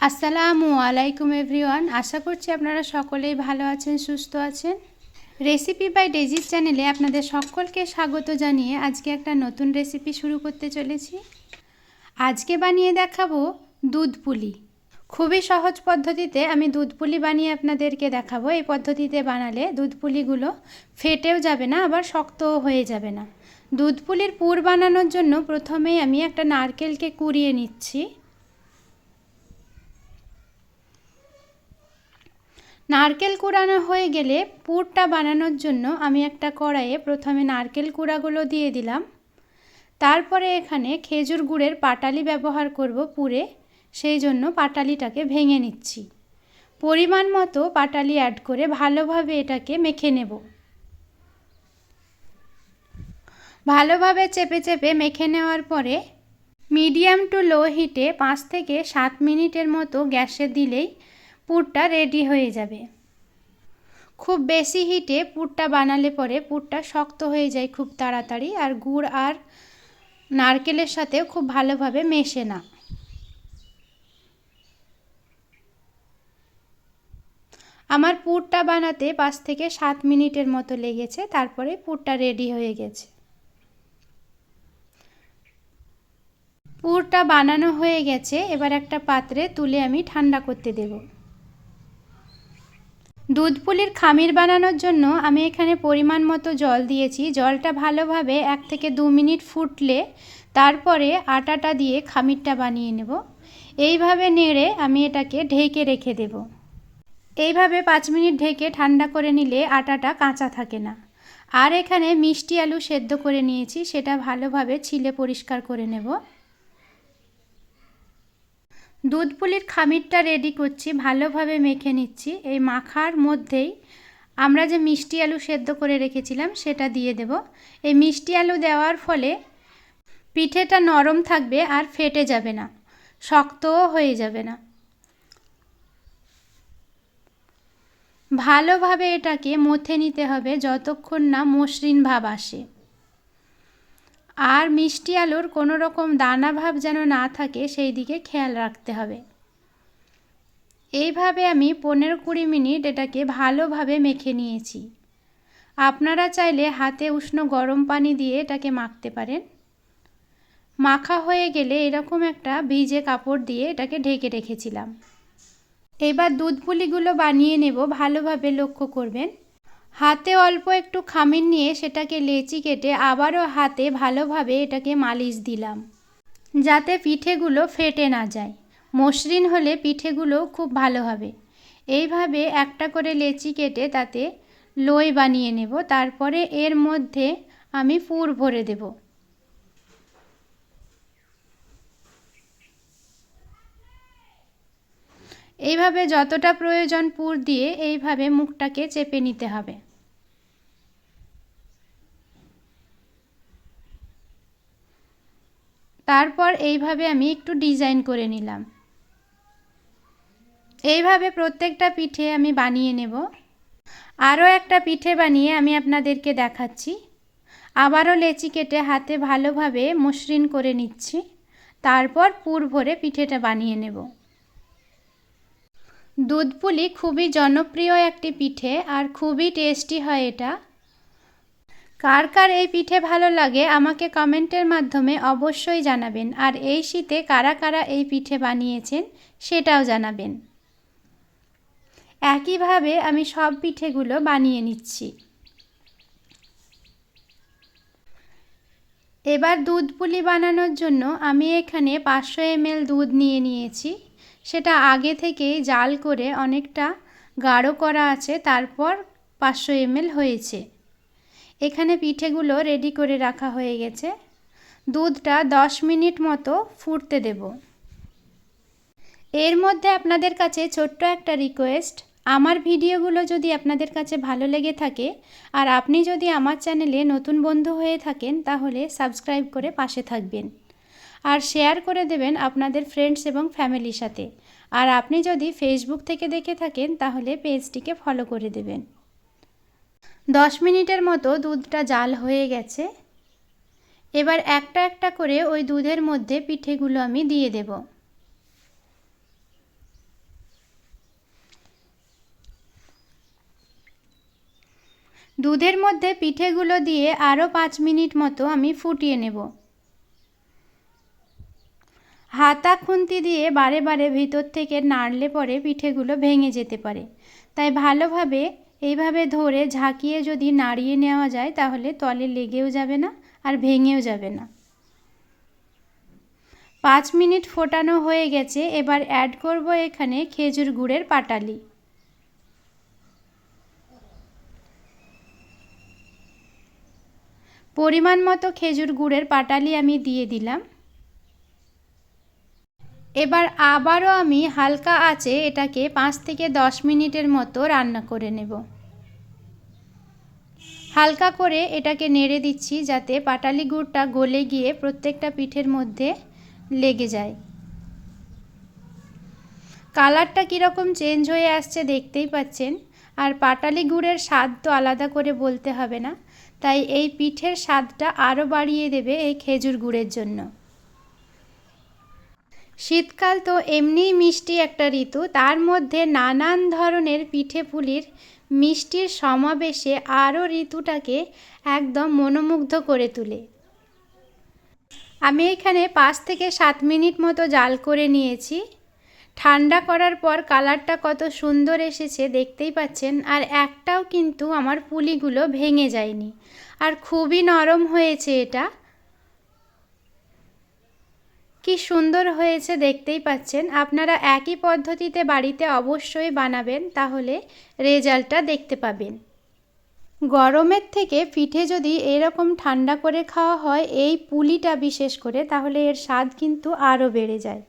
আসসালামু আলাইকুম এভরিওয়ান, আশা করছি আপনারা সকলেই ভালো আছেন, সুস্থ আছেন। রেসিপি বাই ডেজিস চ্যানেলে আপনাদের সকলকে স্বাগত জানিয়ে আজকে একটা নতুন রেসিপি শুরু করতে চলেছি। আজকে বানিয়ে দেখাবো দুধ পুলি। খুবই সহজ পদ্ধতিতে আমি দুধ পুলি বানিয়ে আপনাদেরকে দেখাবো। এই পদ্ধতিতে বানালে দুধ পুলিগুলো ফেটেও যাবে না, আবার শক্তও হয়ে যাবে না। দুধ পুলির পুর বানানোর জন্য প্রথমেই আমি একটা নারকেলকে কুড়িয়ে নিচ্ছি। নারকেল কুড়ানো হয়ে গেলে পুরটা বানানোর জন্য আমি একটা কড়াইয়ে প্রথমে নারকেল কুড়াগুলো দিয়ে দিলাম। তারপরে এখানে খেজুর গুড়ের পাটালি ব্যবহার করব পুরে, সেই জন্য পাটালিটাকে ভেঙে নিচ্ছি। পরিমাণ মতো পাটালি অ্যাড করে ভালোভাবে এটাকে মেখে নেব। ভালোভাবে চেপে চেপে মেখে নেওয়ার পরে মিডিয়াম টু লো হিটে পাঁচ থেকে সাত মিনিটের মতো গ্যাসে দিলেই পুরটা রেডি হয়ে যাবে। খুব বেশি হিটে পুরটা বানালে পরে পুরটা শক্ত হয়ে যায় খুব তাড়াতাড়ি আর গুড় আর নারকেলের সাথেও খুব ভালোভাবে মেশে না। আমার পুরটা বানাতে পাঁচ থেকে সাত মিনিটের মতো লেগেছে, তারপরে পুরটা রেডি হয়ে গেছে। পুরটা বানানো হয়ে গেছে, এবার একটা পাত্রে তুলে আমি ঠান্ডা করতে দেবো। দুধ পুলির খামির বানানোর জন্য আমি এখানে পরিমাণ মতো জল দিয়েছি। জলটা ভালোভাবে এক থেকে দু মিনিট ফুটলে তারপরে আটাটা দিয়ে খামিরটা বানিয়ে নেব। এইভাবে নেড়ে আমি এটাকে ঢেকে রেখে দেব। এইভাবে পাঁচ মিনিট ঢেকে ঠান্ডা করে নিলে আটাটা কাঁচা থাকে না। আর এখানে মিষ্টি আলু সেদ্ধ করে নিয়েছি, সেটা ভালোভাবে ছিলে পরিষ্কার করে নেব। দুধ পুলির খামিরটা রেডি করছি, ভালোভাবে মেখে নিচ্ছি। এই মাখার মধ্যেই আমরা যে মিষ্টি আলু সেদ্ধ করে রেখেছিলাম, সেটা দিয়ে দেব। এই মিষ্টি আলু দেওয়ার ফলে পিঠেটা নরম থাকবে আর ফেটে যাবে না, শক্তও হয়ে যাবে না। ভালোভাবে এটাকে মথে নিতে হবে যতক্ষণ না মসৃণ ভাব আসে। আর মিষ্টি আলুর কোনো রকম দানা ভাব যেন না থাকে, সেই দিকে খেয়াল রাখতে হবে। এইভাবে আমি পনেরো কুড়ি মিনিট এটাকে ভালোভাবে মেখে নিয়েছি। আপনারা চাইলে হাতে উষ্ণ গরম পানি দিয়ে এটাকে মাখতে পারেন। মাখা হয়ে গেলে এরকম একটা ভিজে কাপড় দিয়ে এটাকে ঢেকে রেখেছিলাম। এবার দুধ পুলিগুলো বানিয়ে নেব, ভালোভাবে লক্ষ্য করবেন। হাতে অল্প একটু খামির নিয়ে সেটাকে লেচি কেটে আবারও হাতে ভালোভাবে এটাকে মালিশ দিলাম, যাতে পিঠেগুলো ফেটে না যায়। মসৃণ হলে পিঠেগুলো খুব ভালো হবে। এইভাবে একটা করে লেচি কেটে তাতে লই বানিয়ে নেব। তারপরে এর মধ্যে আমি পুর ভরে দেব। এইভাবে যতটা প্রয়োজন পুর দিয়ে এইভাবে মুখটাকে চেপে নিতে হবে। তারপর এইভাবে আমি একটু ডিজাইন করে নিলাম। এইভাবে প্রত্যেকটা পিঠে আমি বানিয়ে নেব। আরও একটা পিঠে বানিয়ে আমি আপনাদেরকে দেখাচ্ছি। আবারও লেচি কেটে হাতে ভালোভাবে মসৃণ করে নিচ্ছি। তারপর পুর ভরে পিঠেটা বানিয়ে নেব। দুধ পুলি খুবই জনপ্রিয় একটি পিঠে আর খুবই টেস্টি হয় এটা। কার কার এই পিঠে ভালো লাগে আমাকে কমেন্টের মাধ্যমে অবশ্যই জানাবেন। আর এই শীতে কারা কারা এই পিঠে বানিয়েছেন সেটাও জানাবেন। একইভাবে আমি সব পিঠেগুলো বানিয়ে নিচ্ছি। এবার দুধ পুলি বানানোর জন্য আমি এখানে পাঁচশো এমএল দুধ নিয়ে নিয়েছি। সেটা আগে থেকেই জাল করে অনেকটা গাঢ় করা আছে, তারপর পাঁচশো এমএল হয়েছে। এখানে পিঠেগুলো রেডি করে রাখা হয়ে গেছে। দুধটা দশ মিনিট মতো ফুটতে দেব। এর মধ্যে আপনাদের কাছে ছোট্ট একটা রিকোয়েস্ট আমার ভিডিওগুলো যদি আপনাদের কাছে ভালো লেগে থাকে আর আপনি যদি আমার চ্যানেলে নতুন বন্ধু হয়ে থাকেন, তাহলে সাবস্ক্রাইব করে পাশে থাকবেন। আর শেয়ার করে দেবেন আপনাদের ফ্রেন্ডস এবং ফ্যামিলির সাথে। আর আপনি যদি ফেসবুক থেকে দেখে থাকেন, তাহলে পেজটিকে ফলো করে দেবেন। দশ মিনিটের মতো দুধটা জাল হয়ে গেছে। এবার একটা একটা করে ওই দুধের মধ্যে পিঠেগুলো আমি দিয়ে দেব। দুধের মধ্যে পিঠেগুলো দিয়ে আরও পাঁচ মিনিট মতো আমি ফুটিয়ে নেব। হাতা খুন্তি দিয়ে বারে বারে ভিতর থেকে নাড়লে পরে পিঠেগুলো ভেঙে যেতে পারে। তাই ভালোভাবে এইভাবে ধরে ঝাঁকিয়ে যদি নাড়িয়ে নেওয়া যায়, তাহলে তলে লেগেও যাবে না আর ভেঙেও যাবে না। পাঁচ মিনিট ফোটানো হয়ে গেছে, এবার অ্যাড করব এখানে খেজুর গুড়ের পাটালি। পরিমাণ মতো খেজুর গুড়ের পাটালি আমি দিয়ে দিলাম। এবার আবারও আমি হালকা আঁচে এটাকে পাঁচ থেকে দশ মিনিটের মতো রান্না করে নেব। হালকা করে এটাকে নেড়ে দিচ্ছি যাতে পাটালি গুড়টা গলে গিয়ে প্রত্যেকটা পিঠের মধ্যে লেগে যায়। কালারটা কীরকম চেঞ্জ হয়ে আসছে দেখতেই পাচ্ছেন, আর পাটালি গুড়ের স্বাদ তো আলাদা করে বলতে হবে না, তাই এই পিঠের স্বাদটা আরও বাড়িয়ে দেবে এই খেজুর গুড়ের জন্য। শীতকাল তো এমনিই মিষ্টি একটা ঋতু, তার মধ্যে নানান ধরনের পিঠে পুলির মিষ্টির সমাবেশে আরও ঋতুটাকে একদম মনোমুগ্ধ করে তোলে। আমি এখানে পাঁচ থেকে সাত মিনিট মতো জাল করে নিয়েছি। ঠান্ডা করার পর কালারটা কত সুন্দর এসেছে দেখতেই পাচ্ছেন, আর একটাও কিন্তু আমার পুলিগুলো ভেঙে যায়নি। আর খুবই নরম হয়েছে এটা। কি সুন্দর হয়েছে দেখতেই পাচ্ছেন। আপনারা একই পদ্ধতিতে বাড়িতে অবশ্যই বানাবেন, তাহলে রেজাল্টটা দেখতে পাবেন। গরমের থেকে পিঠে যদি এরকম ঠান্ডা করে খাওয়া হয়, এই পুলিটা বিশেষ করে, তাহলে এর স্বাদ কিন্তু আরও বেড়ে যায়।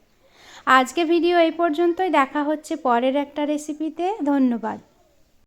আজকে ভিডিও এই পর্যন্তই, দেখা হচ্ছে পরের একটা রেসিপিতে ধন্যবাদ।